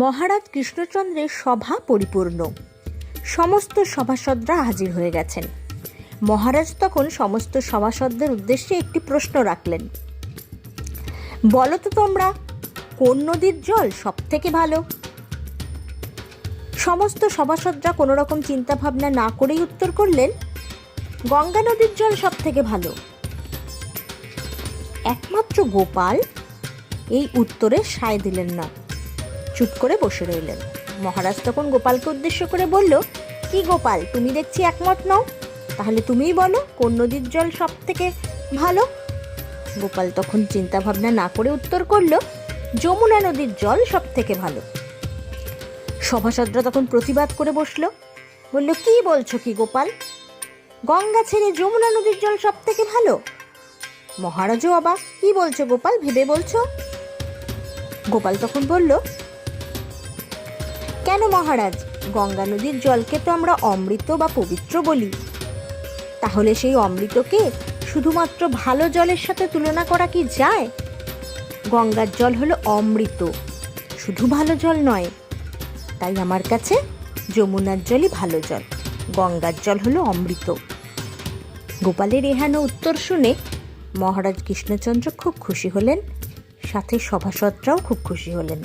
মহারাজ কৃষ্ণচন্দ্রের সভা পরিপূর্ণ। সমস্ত সভাসদরা হাজির হয়ে গেছেন। মহারাজ তখন সমস্ত সভাসদদের উদ্দেশ্যে একটি প্রশ্ন রাখলেন। বলো তো তোমরা, কোন নদীর জল সব থেকে ভালো? সমস্ত সভাসদরা কোনো রকম চিন্তা ভাবনা না করেই উত্তর করলেন, গঙ্গা নদীর জল সব থেকে ভালো। একমাত্র গোপাল এই উত্তরে সায় দিলেন না। চুপ করে বসে রইলেন। মহারাজ তখন গোপালকে উদ্দেশ্য করে বলল, কি গোপাল, তুমি দেখছি একমত নও? তাহলে তুমিই বলো, কোন নদীর জল সব থেকে ভালো? গোপাল তখন চিন্তা ভাবনা না করে উত্তর করল, যমুনা নদীর জল সব থেকে ভালো। সভাসদরা তখন প্রতিবাদ করে বসল, বলল, কি বলছো কি গোপাল? গঙ্গা ছেড়ে যমুনা নদীর জল সব থেকে ভালো? মহারাজও অবাক, কি বলছো গোপাল, ভেবে বলছো? গোপাল তখন বলল কেন মহারাজ? গঙ্গা নদীর জলকে তো আমরা অমৃত বা পবিত্র বলি। তাহলে সেই অমৃতকে শুধুমাত্র ভালো জলের সাথে তুলনা করা কি যায়? গঙ্গার জল হলো অমৃত, শুধু ভালো জল নয়। তাই আমার কাছে যমুনার জলই ভালো জল, গঙ্গার জল হলো অমৃত। গোপালের এহানো উত্তর শুনে মহারাজ কৃষ্ণচন্দ্র খুব খুশি হলেন, সাথে সভাসদরাও খুব খুশি হলেন।